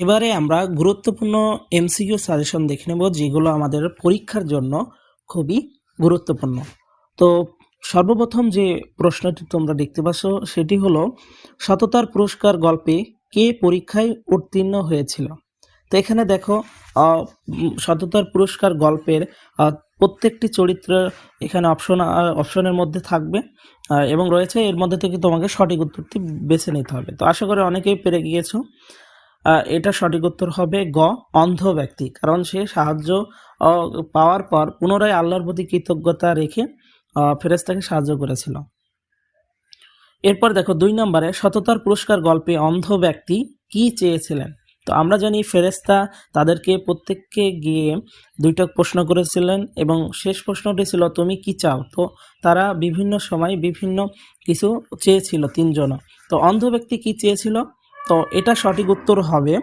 এবারে আমরা গুরুত্বপূর্ণ এমসিকিউ সাজেশন দেখে নেব, যেগুলো আমাদের পরীক্ষার জন্য খুবই গুরুত্বপূর্ণ। তো সর্বপ্রথম যে প্রশ্নটি তোমরা দেখতে পাচ্ছ, সেটি হলো, সততার পুরস্কার গল্পে কে পরীক্ষায় উত্তীর্ণ হয়েছিল? তো এখানে দেখো সততার পুরস্কার গল্পের প্রত্যেকটি চরিত্র এখানে অপশন অপশনের মধ্যে থাকবে এবং রয়েছে, এর মধ্যে থেকে তোমাকে সঠিক উত্তরটি বেছে নিতে হবে। তো আশা করি অনেকেই পেরে গিয়েছো। এটা সঠিক উত্তর হবে গ অন্ধ ব্যক্তি। কারণ সে সাহায্য পাওয়ার পর পুনরায় আল্লাহর প্রতি কৃতজ্ঞতা রেখে আহ, ফেরেশতাকে সাহায্য করেছিল। এরপর দেখো দুই নম্বরে সততার পুরস্কার গল্পে অন্ধ ব্যক্তি কি চেয়েছিলেন? তো আমরা জানি ফেরেশতা তাদেরকে প্রত্যেককে গিয়ে দুইটা প্রশ্ন করেছিলেন এবং শেষ প্রশ্নটি ছিল তুমি কি চাও? তো তারা বিভিন্ন সময় বিভিন্ন কিছু চেয়েছিল তিনজন তো অন্ধ ব্যক্তি কি চেয়েছিল? তো এটা সঠিক উত্তর হবে